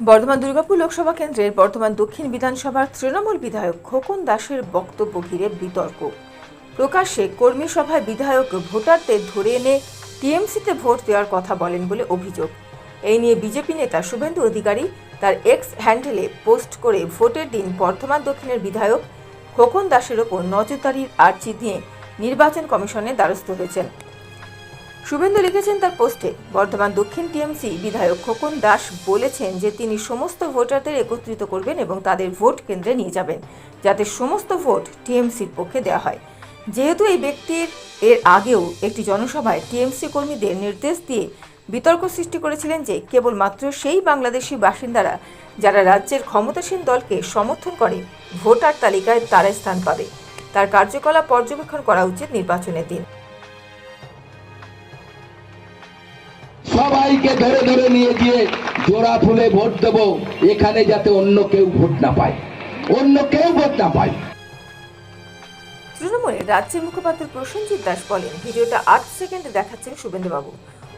বর্ধমান দুর্গাপুর লোকসভা কেন্দ্রের বর্ধমান দক্ষিণ বিধানসভার তৃণমূল বিধায়ক খোকন দাসের বক্তব্য ঘিরে বিতর্ক। প্রকাশ্যে কর্মী সভায় বিধায়ক ভোটারদের ধরে এনে টিএমসিতে ভোট দেওয়ার কথা বলেন বলে অভিযোগ। এই নিয়ে বিজেপি নেতা শুভেন্দু অধিকারী তার এক্স হ্যান্ডেলে পোস্ট করে ভোটের দিন বর্ধমান দক্ষিণের বিধায়ক খোকন দাসের ওপর নজরদারির আর্জি দিয়ে নির্বাচন কমিশনের দ্বারস্থ হয়েছেন। শুভেন্দু লিখেছেন তার পোস্টে, বর্ধমান দক্ষিণ টিএমসি বিধায়ক খোকন দাস বলেছেন যে তিনি সমস্ত ভোটারদের একত্রিত করবেন এবং তাদের ভোট কেন্দ্রে নিয়ে যাবেন, যাতে সমস্ত ভোট টিএমসির পক্ষে দেওয়া হয়। যেহেতু এই ব্যক্তির, এর আগেও একটি জনসভায় টিএমসি কর্মীদের নির্দেশ দিয়ে বিতর্ক সৃষ্টি করেছিলেন যে কেবলমাত্র সেই বাংলাদেশি বাসিন্দারা যারা রাজ্যের ক্ষমতাসীন দলকে সমর্থন করে, ভোটার তালিকায় তারা স্থান পাবে। তার কার্যকলাপ পর্যবেক্ষণ করা উচিত নির্বাচনের দিন। সবাইকে ধরে ধরে নিয়ে গিয়ে জোড়া ফুলে ভোট দেবো। এখানে যাতে অন্য কেউ ভোট না পায়। অন্য কেউ ভোট না পায়। তৃণমূলের রাজ্যের মুখপাত্র প্রসেনজিৎ দাস বলেন ভিডিওটা আট সেকেন্ডে দেখাচ্ছেন শুভেন্দুবাবু।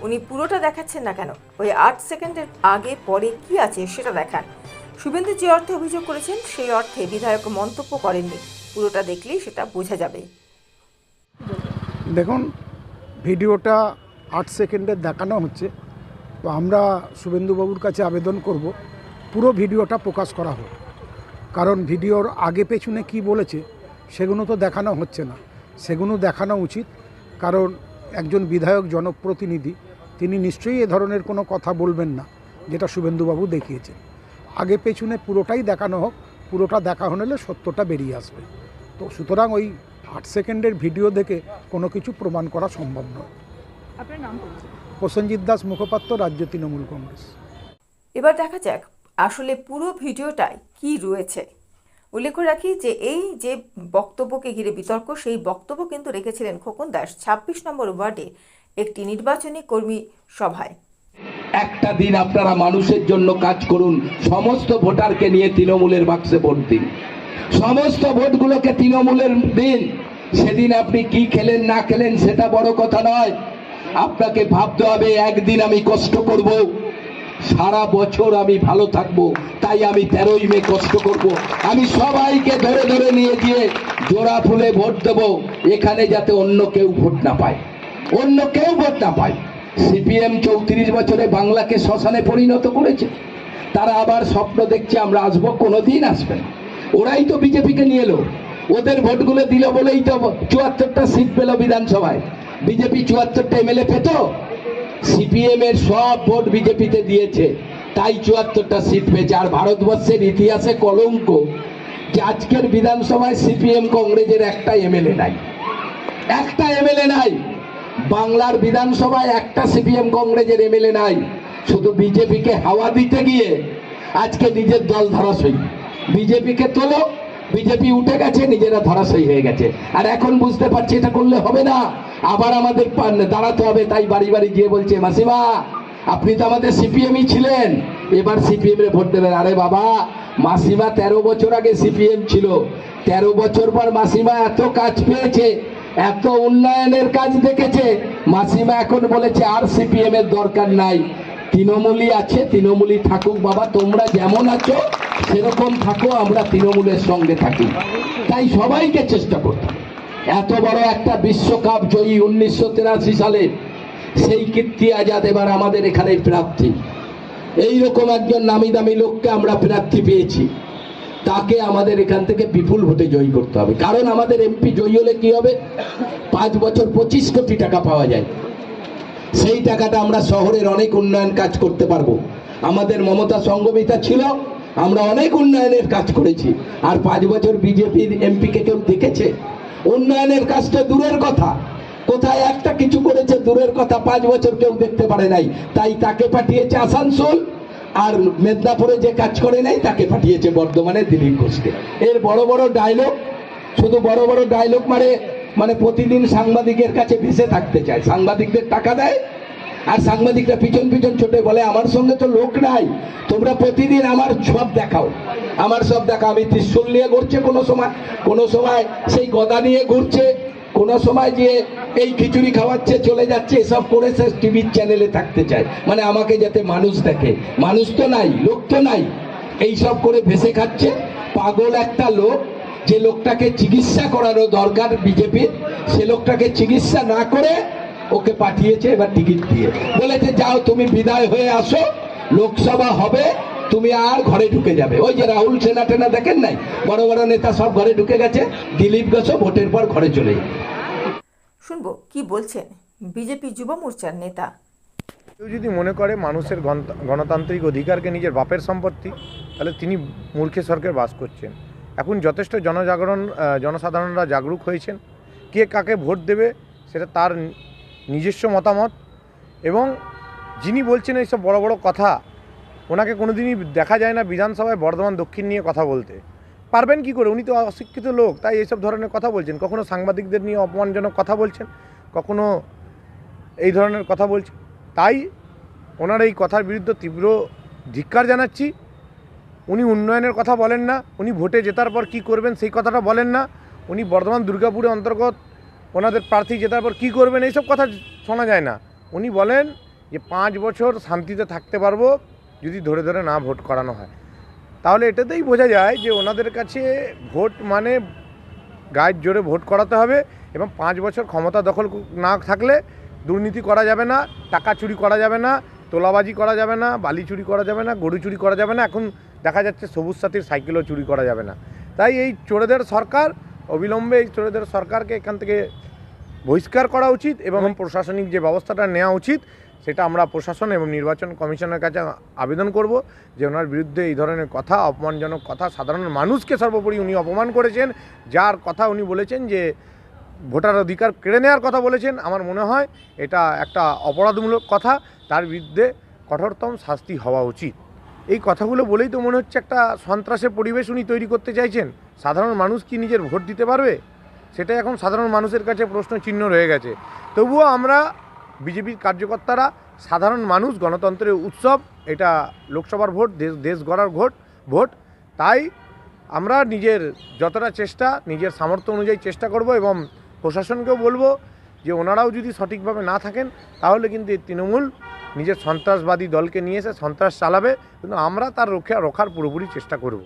উনি পুরোটা দেখাচ্ছেন না কেন? ওই আট সেকেন্ডের আগে পরে কি আছে সেটা দেখান। শুভেন্দু যে অর্থে অভিযোগ করেছেন সেই অর্থে বিধায়ক মন্তব্য করেননি। পুরোটা দেখলেই সেটা বোঝা যাবে। দেখুন ভিডিওটা আট সেকেন্ডের দেখানো হচ্ছে। তো আমরা শুভেন্দুবাবুর কাছে আবেদন করব। পুরো ভিডিওটা প্রকাশ করা হোক। কারণ ভিডিওর আগে পেছনে কি বলেছে, সেগুলো তো দেখানো হচ্ছে না। সেগুলো দেখানো উচিত। কারণ একজন বিধায়ক জনপ্রতিনিধি, তিনি নিশ্চয়ই এ ধরনের কোনো কথা বলবেন না, যেটা শুভেন্দুবাবু দেখিয়েছেন। আগে পেছনে পুরোটাই দেখানো হোক, পুরোটা দেখা হলে সত্যটা বেরিয়ে আসবে। তো সুতরাং ওই আট সেকেন্ডের ভিডিও দেখে কোনো কিছু প্রমাণ করা সম্ভব নয়। আপনার নাম প্রসেনজিৎ দাস মুখপাত্র রাজ্য তৃণমূল কংগ্রেস। এবার দেখা যাক আসলে পুরো ভিডিওটায় কি রয়েছে। উল্লেখ রাখি যে এই যে বক্তব্যকে ঘিরে বিতর্ক সেই বক্তব্য কিন্তু রেখেছিলেন খোকন দাস ছাব্বিশ নম্বর ওয়ার্ডে একটি নির্বাচনী কর্মী সভায়। একটা দিন আপনারা মানুষের জন্য কাজ করুন সমস্ত ভোটারকে নিয়ে তৃণমূলের বাক্সে ভোট দিন। সমস্ত ভোটগুলোকে তৃণমূলের দিন। সেদিন আপনি কি খেলেন না খেলেন সেটা বড় কথা নয়। আপনাকে ভাবতে হবে, একদিন আমি কষ্ট করব। সারা বছর আমি ভালো থাকব, তাই আমি তেরোই মে কষ্ট করব। আমি সবাইকে ধরে ধরে নিয়ে গিয়ে জোড়া ফুলে ভোট দেবো, এখানে যাতে অন্য কেউ ভোট না পায়। অন্য কেউ ভোট না পায়। সিপিএম চৌত্রিশ বছরে বাংলাকে শ্মশানে পরিণত করেছে। তারা আবার স্বপ্ন দেখছে আমরা আসব, কোনোদিন আসবে না। ওরাই তো বিজেপিকে নিয়ে এলো। ওদের ভোটগুলো দিল বলেই তো চুয়াত্তরটা সিট পেল বিধানসভায়। বিজেপি চুয়াত্তরটা এমএলএ পেত? সিপিএম এর সব ভোট বিজেপিতে দিয়েছে। তাই চুয়াত্তরটা সিট পেয়েছে। আর ভারতবর্ষের ইতিহাসে কলঙ্ক যে আজকের বিধানসভায় সিপিএম কংগ্রেসের একটা এমএলএ নাই। একটা এমএলএ নাই। বাংলার বিধানসভায় একটা সিপিএম কংগ্রেসের এমএলএ নাই। শুধু বিজেপিকে হাওয়া দিতে গিয়ে আজকে নিজের দল ধরাশয়ী বিজেপিকে তোলো বিজেপি উঠে গেছে, নিজেরা ধরাশয়ী হয়ে গেছে। আর এখন বুঝতে পারছি এটা করলে হবে না। আবার আমাদের দাঁড়াতে হবে, তাই বাড়ি বাড়ি গিয়ে বলছে, মাসিমা, আপনি তো আমাদের সিপিএমই ছিলেন। এবার সিপিএম এর ভোট দেবেন। আরে বাবা, মাসিমা তেরো বছর আগে সিপিএম ছিল। তেরো বছর পর মাসিমা এত কাজ পেয়েছে, এত উন্নয়নের কাজ দেখেছে। মাসিমা এখন বলেছে, আর সিপিএম এর দরকার নাই। তৃণমূলই আছে, তৃণমূলই থাকুক বাবা, তোমরা যেমন আছো, সেরকম থাকো, আমরা তৃণমূলের সঙ্গে থাকি। তাই সবাইকে চেষ্টা করতে এত বড় একটা বিশ্বকাপ জয়ী উনিশশো তেরাশি সালে, সেই কীর্তি আজাদ এবার আমাদের এখানে প্রার্থী। এইরকম একজন নামি দামি লোককে আমরা প্রার্থী পেয়েছি। তাকে আমাদের এখান থেকে বিপুল ভোটে জয়ী করতে হবে। কারণ আমাদের এমপি জয়ী হলে কি হবে? পাঁচ বছর পঁচিশ কোটি টাকা পাওয়া যায়। সেই টাকাটা আমরা শহরের অনেক উন্নয়ন কাজ করতে পারব। আমাদের মমতা সঙ্গমিতা ছিল, আমরা অনেক উন্নয়নের কাজ করেছি। আর পাঁচ বছর বিজেপির এমপিকে কেউ দেখেছে? উন্নয়নের কাজটা দূরের কথা। কোথায় একটা কিছু করেছে দূরের কথা পাঁচ বছর কেউ দেখতে পারে নাই। তাই তাকে পাঠিয়েছে আসানসোল, আর মেদিনীপুরে যে কাজ করে নাই, তাকে পাঠিয়েছে বর্ধমানে দিলীপ ঘোষকে। এর বড় বড় ডায়লগ শুধু বড় বড় ডায়লগ মানে মানে প্রতিদিন সাংবাদিকের কাছে ভেসে থাকতে চায়। সাংবাদিকদের টাকা দেয় আর সাংবাদিকরা পিছন পিছন ছোটে বলে, আমার সঙ্গে তো লোক নাই, তোমরা প্রতিদিন আমার সব দেখাও। আমার সব দেখাও। আমি ত্রিশুল নিয়ে ঘুরছে কোনো সময় কোনো সময় সেই গদা নিয়ে ঘুরছে, কোনো সময় যে এই খিচুড়ি খাওয়াচ্ছে, চলে যাচ্ছে, এসব করে সে টিভির চ্যানেলে থাকতে চায়। মানে আমাকে যাতে মানুষ দেখে। মানুষ তো নাই, লোক তো নাই। এই সব করে ভেসে খাচ্ছে। পাগল একটা লোক যে লোকটাকে চিকিৎসা করারও দরকার বিজেপির সে লোকটাকে চিকিৎসা না করে ওকে পাঠিয়েছে এবার টিকিট দিয়ে। বলেছে যাও তুমি বিদায় হয়ে আসো লোকসভা হবে তুমি আর ঘরে ঢুকে যাবে। ওই যে রাহুল সেনা টেনা দেখেন নাই? বড় বড় নেতা সব ঘরে ঢুকে গেছে দিলীপ ঘোষও ভোটের পর ঘরে চলে যাবে শুনব কি বলছেন বিজেপি যুব মোর্চার নেতা? কেউ যদি মনে করে মানুষের গণতান্ত্রিক অধিকারকে নিজের বাপের সম্পত্তি তাহলে তিনি মূর্খে সরকার বাস করছেন। এখন যথেষ্ট জনজাগরণ জনসাধারণরা জাগরুক হয়েছেন। কে কাকে ভোট দেবে সেটা তার নিজস্ব মতামত এবং যিনি বলছেন এইসব বড় বড় কথা, ওনাকে কোনোদিনই দেখা যায় না বিধানসভায় বর্ধমান দক্ষিণ নিয়ে কথা বলতে। পারবেন কি করে? উনি তো অশিক্ষিত লোক, তাই এইসব ধরনের কথা বলছেন। কখনো সাংবাদিকদের নিয়ে অপমানজনক কথা বলছেন, কখনো এই ধরনের কথা বলছেন। তাই ওনার এই কথার বিরুদ্ধে তীব্র ধিক্কার জানাচ্ছি। উনি উন্নয়নের কথা বলেন না, উনি ভোটে জেতার পর কি করবেন সেই কথাটা বলেন না, উনি বর্ধমান দুর্গাপুরে অন্তর্গত ওনাদের প্রার্থী জেতার পর কী করবেন এইসব কথা শোনা যায় না। উনি বলেন যে পাঁচ বছর শান্তিতে থাকতে পারব যদি ধরে ধরে না ভোট করানো হয়। তাহলে এটাতেই বোঝা যায় যে ওনাদের কাছে ভোট মানে গায়ের জোরে ভোট করাতে হবে এবং পাঁচ বছর ক্ষমতা দখল না থাকলে দুর্নীতি করা যাবে না, টাকা চুরি করা যাবে না, তোলাবাজি করা যাবে না, বালি চুরি করা যাবে না, গরু চুরি করা যাবে না, এখন দেখা যাচ্ছে সবুজ সাথীর সাইকেলও চুরি করা যাবে না। তাই এই চোরেদের সরকার অবিলম্বে এই চোরেদের সরকারকে এখান থেকে বহিষ্কার করা উচিত এবং প্রশাসনিক যে ব্যবস্থাটা নেওয়া উচিত সেটা আমরা প্রশাসন এবং নির্বাচন কমিশনের কাছে আবেদন করব যে ওনার বিরুদ্ধে এই ধরনের কথা অপমানজনক কথা সাধারণ মানুষকে সর্বোপরি উনি অপমান করেছেন যার কথা উনি বলেছেন যে ভোটার অধিকার কেড়ে নেওয়ার কথা বলেছেন আমার মনে হয় এটা একটা অপরাধমূলক কথা তার বিরুদ্ধে কঠোরতম শাস্তি হওয়া উচিত। এই কথাগুলো বলেই তো মনে হচ্ছে একটা সন্ত্রাসের পরিবেশ উনি তৈরি করতে চাইছেন। সাধারণ মানুষ কি নিজের ভোট দিতে পারবে? সেটাই এখন সাধারণ মানুষের কাছে প্রশ্ন চিহ্ন রয়ে গেছে। তবুও আমরা বিজেপির কার্যকর্তারা, সাধারণ মানুষ, গণতন্ত্রের উৎসব, এটা লোকসভার ভোট, দেশ দেশ গড়ার ভোট ভোট, তাই আমরা নিজের যতটা চেষ্টা, নিজের সামর্থ্য অনুযায়ী চেষ্টা করব এবং প্রশাসনকেও বলব যে ওনারাও যদি সঠিকভাবে না থাকেন, তাহলে কিন্তু এই তৃণমূল নিজের সন্ত্রাসবাদী দলকে নিয়ে এসে সন্ত্রাস চালাবে। কিন্তু আমরা তার রক্ষা, রক্ষার পুরোপুরি চেষ্টা করব।